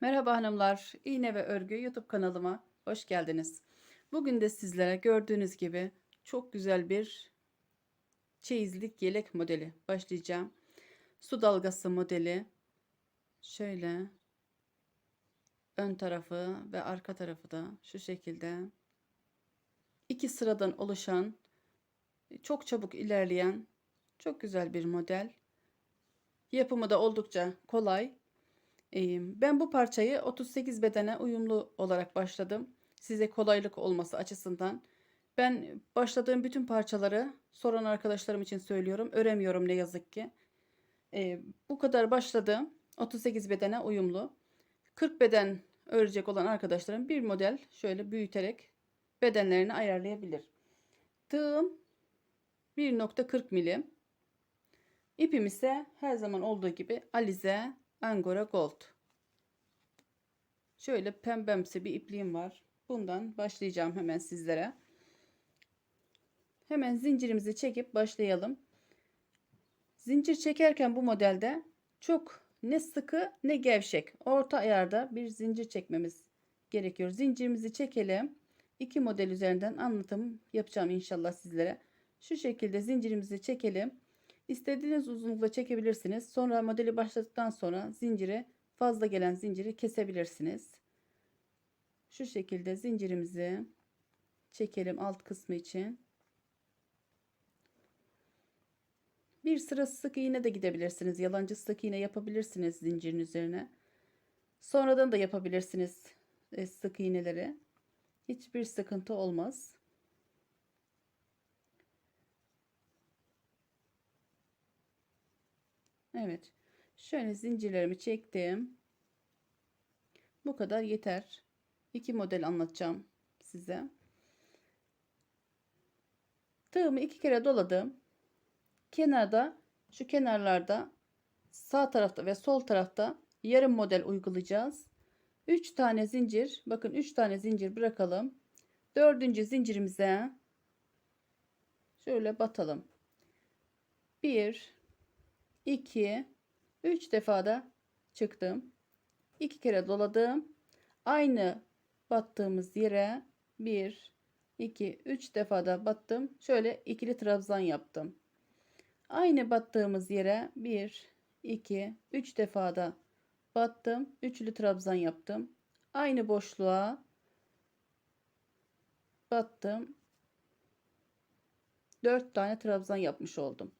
Merhaba hanımlar, İğne ve Örgü YouTube kanalıma hoş geldiniz. Bugün de sizlere gördüğünüz gibi çok güzel bir çeyizlik yelek modeli başlayacağım. Su dalgası modeli. Şöyle ön tarafı ve arka tarafı da şu şekilde. iki sıradan oluşan, çok çabuk ilerleyen çok güzel bir model. Yapımı da oldukça kolay. Ben bu parçayı 38 bedene uyumlu olarak başladım. Size kolaylık olması açısından. Ben başladığım bütün parçaları soran arkadaşlarım için söylüyorum. Öremiyorum ne yazık ki. Bu kadar başladım. 38 bedene uyumlu. 40 beden örecek olan arkadaşlarım bir model şöyle büyüterek bedenlerini ayarlayabilir. Tığım 1.40 milim. İpim ise her zaman olduğu gibi Alize Angora Gold. Şöyle pembemsi bir ipliğim var. Bundan başlayacağım hemen sizlere. Hemen zincirimizi çekip başlayalım. Zincir çekerken bu modelde çok ne sıkı ne gevşek. Orta ayarda bir zincir çekmemiz gerekiyor. Zincirimizi çekelim. İki model üzerinden anlatım yapacağım inşallah sizlere. Şu şekilde zincirimizi çekelim. İstediğiniz uzunlukla çekebilirsiniz. Sonra modeli başladıktan sonra zinciri fazla gelen zinciri kesebilirsiniz. Şu şekilde zincirimizi çekelim alt kısmı için. Bir sıra sık iğne de gidebilirsiniz. Yalancı sık iğne yapabilirsiniz zincirin üzerine. Sonradan da yapabilirsiniz e, sık iğneleri. Hiçbir sıkıntı olmaz. Evet. Şöyle zincirlerimi çektim. Bu kadar yeter. İki model anlatacağım size. Tığımı iki kere doladım. Kenarda şu kenarlarda sağ tarafta ve sol tarafta yarım model uygulayacağız. 3 tane zincir bakın 3 tane zincir bırakalım. Dördüncü zincirimize şöyle batalım. 1 2 3 defa da çıktım. 2 kere doladım. Aynı battığımız yere 1 2 3 defa da battım. Şöyle ikili trabzan yaptım. Aynı battığımız yere 1 2 3 defa da battım. Üçlü trabzan yaptım. Aynı boşluğa battım. 4 tane trabzan yapmış oldum.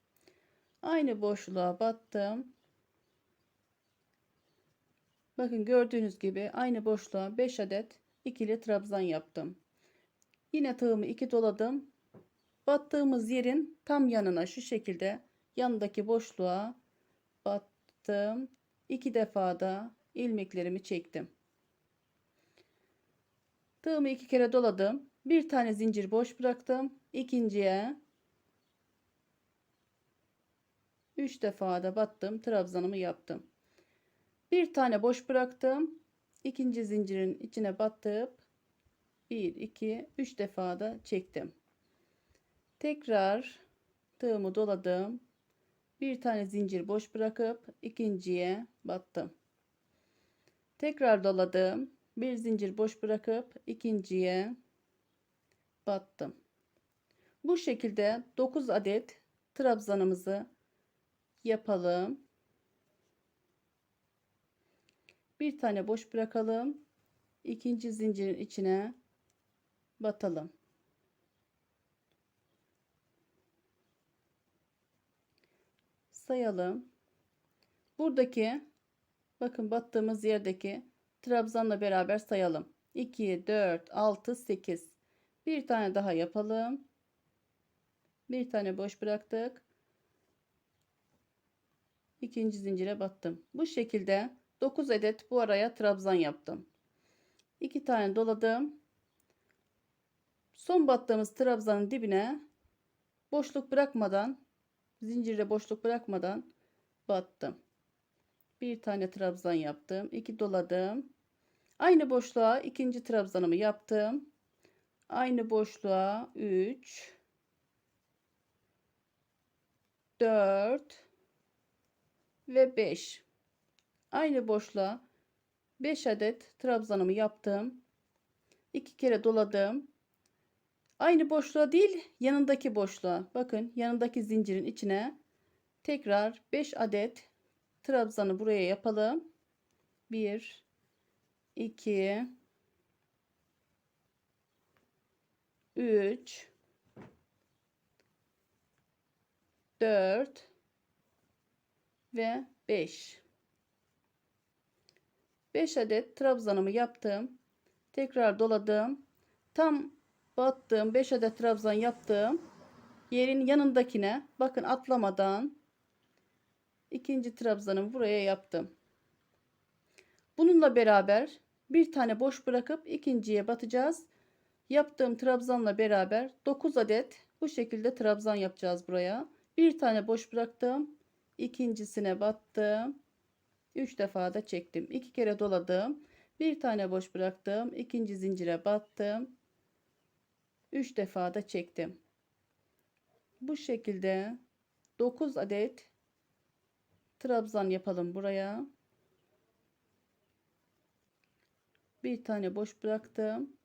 Aynı boşluğa battım. Bakın gördüğünüz gibi aynı boşluğa 5 adet ikili trabzan yaptım. Yine tığımı iki doladım. Battığımız yerin tam yanına şu şekilde yanındaki boşluğa battım. İki defa da ilmeklerimi çektim. Tığımı iki kere doladım. Bir tane zincir boş bıraktım. İkinciye 3 defa da battım. Trabzanımı yaptım. Bir tane boş bıraktım. İkinci zincirin içine battıp 1 2 3 defa da çektim. Tekrar tığımı doladım. Bir tane zincir boş bırakıp ikinciye battım. Tekrar doladım. Bir zincir boş bırakıp ikinciye battım. Bu şekilde 9 adet trabzanımızı yapalım. Bir tane boş bırakalım. İkinci zincirin içine batalım. Sayalım. Buradaki bakın battığımız yerdeki trabzanla beraber sayalım. 2, 4, 6, 8. Bir tane daha yapalım. Bir tane boş bıraktık ikinci zincire battım. Bu şekilde 9 adet bu araya trabzan yaptım. 2 tane doladım. Son battığımız trabzanın dibine boşluk bırakmadan zincirde boşluk bırakmadan battım. Bir tane trabzan yaptım. 2 doladım. Aynı boşluğa ikinci trabzanımı yaptım. Aynı boşluğa 3 4 ve 5 aynı boşluğa 5 adet trabzanımı yaptım. 2 kere doladım. Aynı boşluğa değil yanındaki boşluğa. Bakın yanındaki zincirin içine tekrar 5 adet trabzanı buraya yapalım. 1 2 3 4 ve 5 5 adet trabzanımı yaptım. Tekrar doladım. Tam battığım 5 adet trabzan yaptığım yerin yanındakine bakın atlamadan ikinci trabzanımı buraya yaptım. Bununla beraber bir tane boş bırakıp ikinciye batacağız. Yaptığım trabzanla beraber 9 adet bu şekilde trabzan yapacağız buraya. Bir tane boş bıraktım. İkincisine battım. 3 defa da çektim. 2 kere doladım. Bir tane boş bıraktım. ikinci zincire battım. 3 defa da çektim. Bu şekilde 9 adet trabzan yapalım buraya. Bir tane boş bıraktım.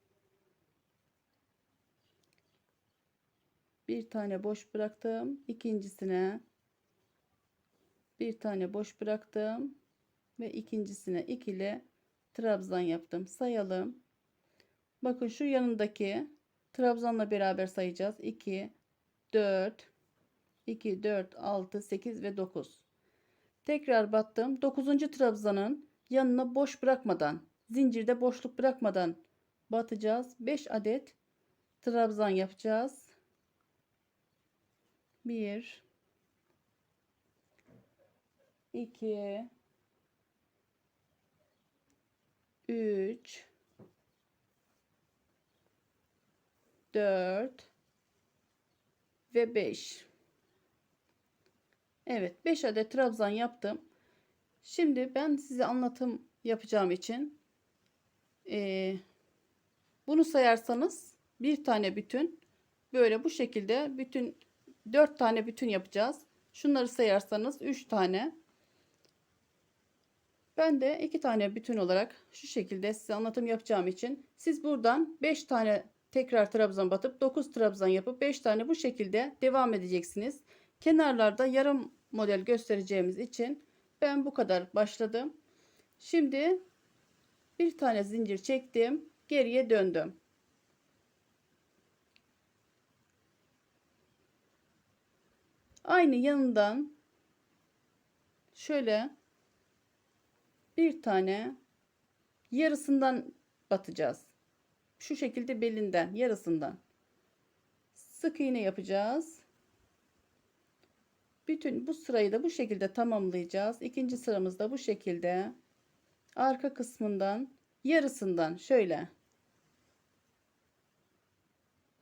Bir tane boş bıraktım. İkincisine bir tane boş bıraktım ve ikincisine ikili trabzan yaptım. Sayalım. Bakın şu yanındaki trabzanla beraber sayacağız. 2 4 2 4 6 8 ve 9. Tekrar battım. 9. trabzanın yanına boş bırakmadan, zincirde boşluk bırakmadan batacağız. 5 adet trabzan yapacağız. 1 2 3 4 ve 5 Evet 5 adet trabzan yaptım. Şimdi ben size anlatım yapacağım için e, bunu sayarsanız bir tane bütün böyle bu şekilde bütün 4 tane bütün yapacağız. Şunları sayarsanız 3 tane ben de iki tane bütün olarak şu şekilde size anlatım yapacağım için siz buradan 5 tane tekrar trabzan batıp 9 trabzan yapıp 5 tane bu şekilde devam edeceksiniz. Kenarlarda yarım model göstereceğimiz için ben bu kadar başladım. Şimdi bir tane zincir çektim. Geriye döndüm. Aynı yanından şöyle bir tane yarısından batacağız. Şu şekilde belinden yarısından. Sık iğne yapacağız. Bütün bu sırayı da bu şekilde tamamlayacağız. İkinci sıramızda bu şekilde arka kısmından yarısından şöyle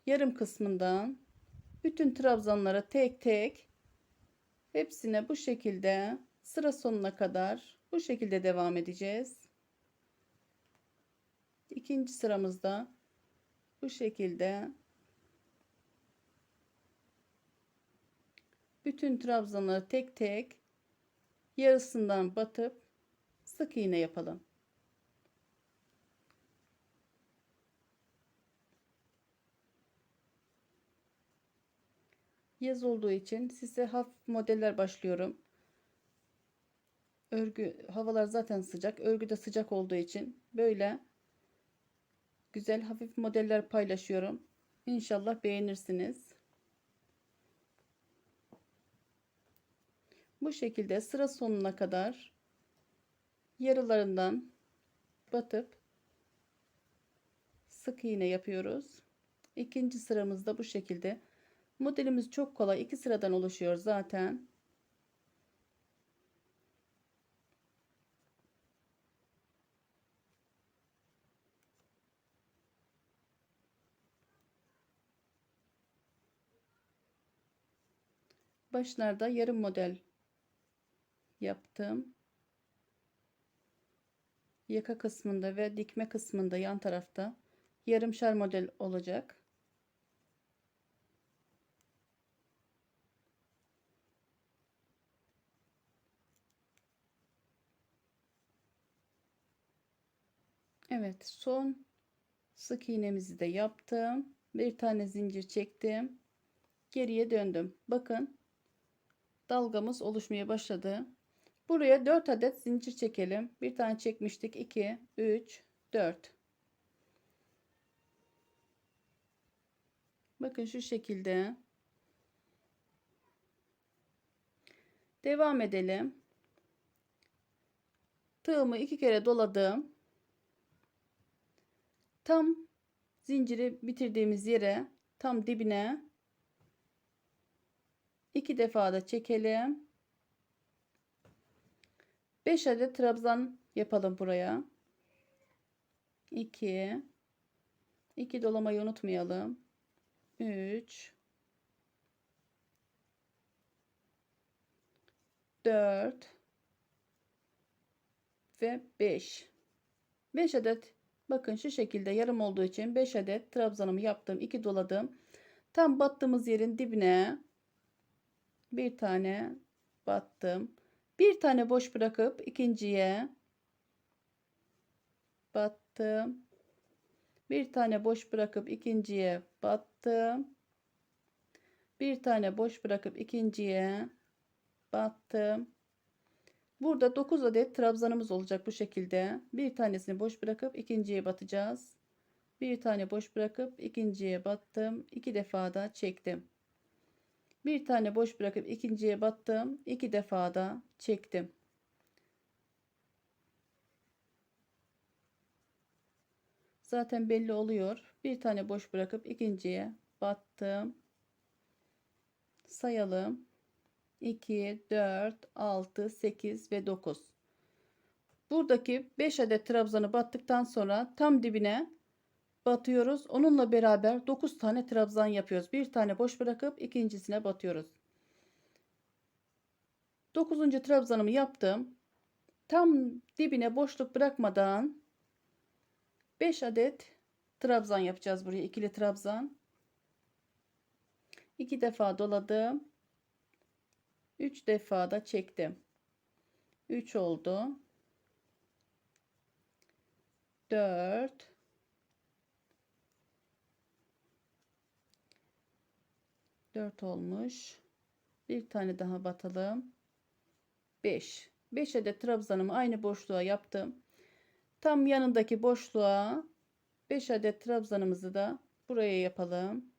yarım kısmından bütün trabzanlara tek tek hepsine bu şekilde sıra sonuna kadar bu şekilde devam edeceğiz. İkinci sıramızda bu şekilde bütün trabzanları tek tek yarısından batıp sık iğne yapalım. Yaz olduğu için size hafif modeller başlıyorum. Örgü havalar zaten sıcak. Örgü de sıcak olduğu için böyle güzel hafif modeller paylaşıyorum. İnşallah beğenirsiniz. Bu şekilde sıra sonuna kadar yarılarından batıp sık iğne yapıyoruz. İkinci sıramızda bu şekilde. Modelimiz çok kolay. iki sıradan oluşuyor zaten. Başlarda yarım model yaptım. Yaka kısmında ve dikme kısmında yan tarafta yarımşar model olacak. Evet son sık iğnemizi de yaptım. Bir tane zincir çektim. Geriye döndüm. Bakın dalgamız oluşmaya başladı. Buraya 4 adet zincir çekelim. Bir tane çekmiştik. 2, 3, 4. Bakın şu şekilde. Devam edelim. Tığımı iki kere doladım. Tam zinciri bitirdiğimiz yere tam dibine iki defa da çekelim. 5 adet trabzan yapalım buraya. 2 2 dolamayı unutmayalım. 3 4 ve 5 5 adet bakın şu şekilde yarım olduğu için 5 adet trabzanımı yaptım 2 doladım tam battığımız yerin dibine bir tane battım bir tane boş bırakıp ikinciye battım bir tane boş bırakıp ikinciye battım bir tane boş bırakıp ikinciye battım Burada 9 adet trabzanımız olacak bu şekilde. Bir tanesini boş bırakıp ikinciye batacağız. Bir tane boş bırakıp ikinciye battım. iki defa da çektim. Bir tane boş bırakıp ikinciye battım. iki defa da çektim. Zaten belli oluyor. Bir tane boş bırakıp ikinciye battım. Sayalım. 2, 4, 6, 8 ve 9. Buradaki 5 adet trabzanı battıktan sonra tam dibine batıyoruz. Onunla beraber 9 tane trabzan yapıyoruz. Bir tane boş bırakıp ikincisine batıyoruz. 9. trabzanımı yaptım. Tam dibine boşluk bırakmadan 5 adet trabzan yapacağız buraya. ikili trabzan. 2 defa doladım. 3 defa da çektim. 3 oldu. 4 4 olmuş. Bir tane daha batalım. 5. 5 adet trabzanımı aynı boşluğa yaptım. Tam yanındaki boşluğa 5 adet trabzanımızı da buraya yapalım.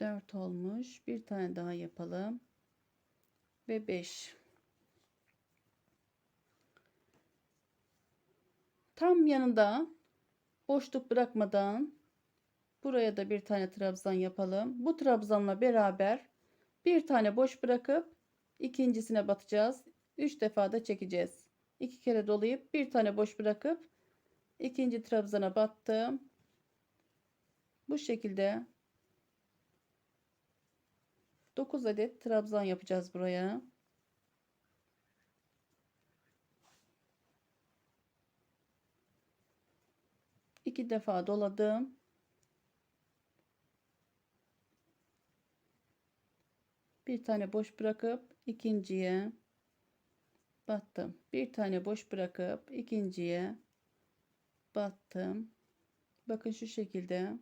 4 olmuş. Bir tane daha yapalım. Ve 5. Tam yanında boşluk bırakmadan buraya da bir tane trabzan yapalım. Bu trabzanla beraber bir tane boş bırakıp ikincisine batacağız. 3 defa da çekeceğiz. 2 kere dolayıp bir tane boş bırakıp ikinci trabzana battım. Bu şekilde 9 adet trabzan yapacağız buraya. İki defa doladım. Bir tane boş bırakıp ikinciye battım. Bir tane boş bırakıp ikinciye battım. Bakın şu şekilde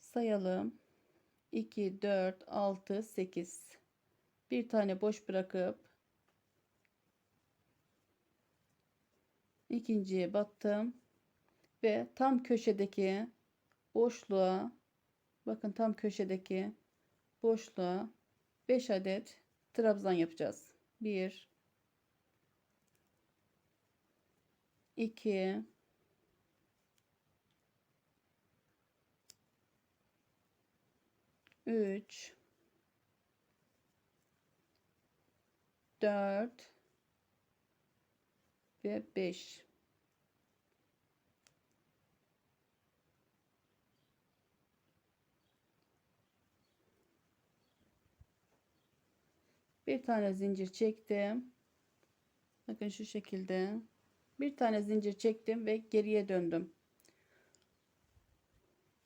sayalım. 2, 4, 6, 8. Bir tane boş bırakıp ikinciye battım ve tam köşedeki boşluğa bakın tam köşedeki boşluğa 5 adet trabzan yapacağız. 1 2 3 4 ve 5 bir tane zincir çektim. Bakın şu şekilde. Bir tane zincir çektim ve geriye döndüm.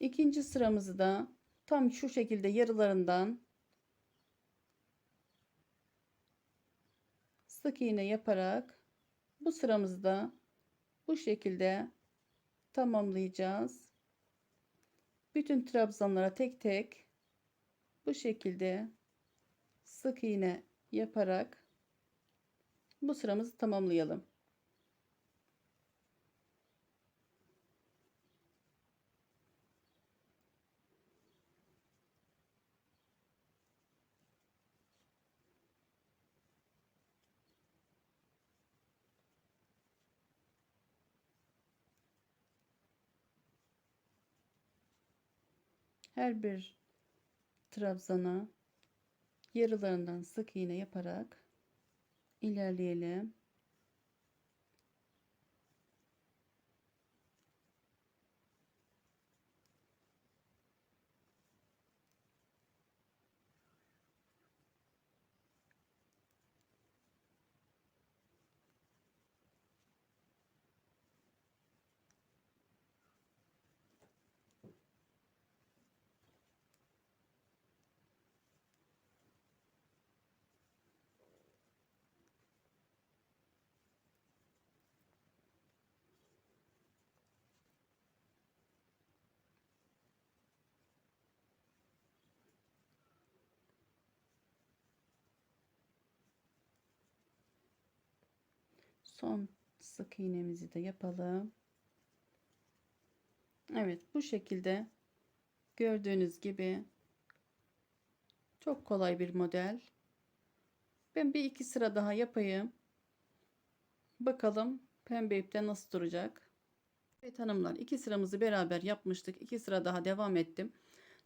İkinci sıramızı da tam şu şekilde yarılarından sık iğne yaparak bu sıramızı da bu şekilde tamamlayacağız. Bütün trabzanlara tek tek bu şekilde sık iğne yaparak bu sıramızı tamamlayalım. Her bir trabzana yarılarından sık iğne yaparak ilerleyelim. Son sık iğnemizi de yapalım. Evet bu şekilde gördüğünüz gibi çok kolay bir model. Ben bir iki sıra daha yapayım. Bakalım pembe ipte nasıl duracak. Evet hanımlar iki sıramızı beraber yapmıştık. İki sıra daha devam ettim.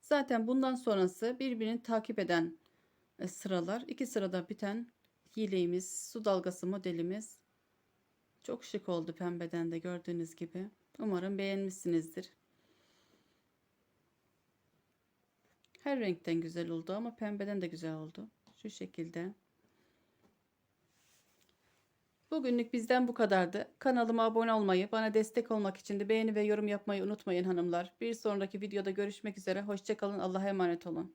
Zaten bundan sonrası birbirini takip eden e, sıralar. İki sırada biten yeleğimiz, su dalgası modelimiz çok şık oldu pembeden de gördüğünüz gibi. Umarım beğenmişsinizdir. Her renkten güzel oldu ama pembeden de güzel oldu. Şu şekilde. Bugünlük bizden bu kadardı. Kanalıma abone olmayı, bana destek olmak için de beğeni ve yorum yapmayı unutmayın hanımlar. Bir sonraki videoda görüşmek üzere. Hoşçakalın. Allah'a emanet olun.